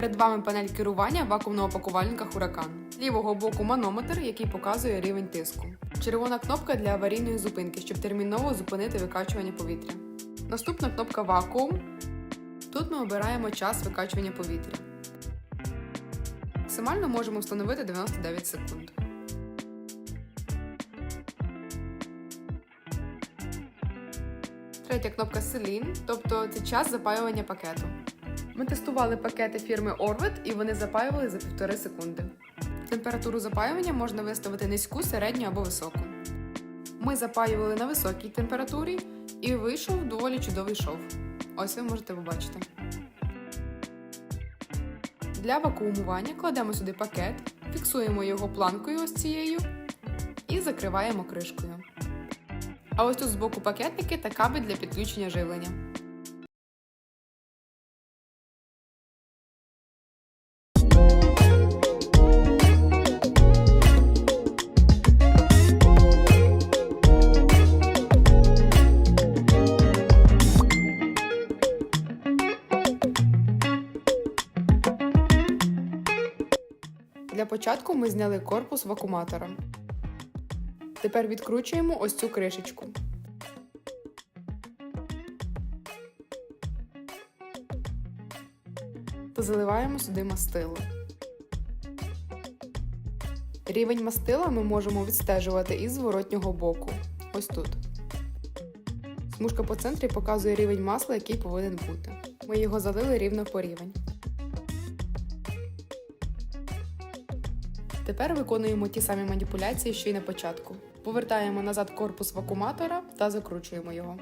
Перед вами панель керування вакуумного пакувальника Huracan. З лівого боку манометр, який показує рівень тиску. Червона кнопка для аварійної зупинки, щоб терміново зупинити викачування повітря. Наступна кнопка вакуум. Тут ми обираємо час викачування повітря. Максимально можемо встановити 99 секунд. Третя кнопка Селін, тобто це час запаювання пакету. Ми тестували пакети фірми Orvet і вони запаювали за півтори секунди. Температуру запаювання можна виставити низьку, середню або високу. Ми запаювали на високій температурі і вийшов доволі чудовий шов. Ось ви можете побачити. Для вакуумування кладемо сюди пакет, фіксуємо його планкою ось цією і закриваємо кришкою. А ось тут збоку пакетники та кабель для підключення живлення. Для початку ми зняли корпус вакууматора. Тепер відкручуємо ось цю кришечку. Та заливаємо сюди мастило. Рівень мастила ми можемо відстежувати із зворотнього боку. Ось тут. Смужка по центрі показує рівень масла, який повинен бути. Ми його залили рівно по рівень. Тепер виконуємо ті самі маніпуляції, що й на початку. Повертаємо назад корпус вакууматора та закручуємо його.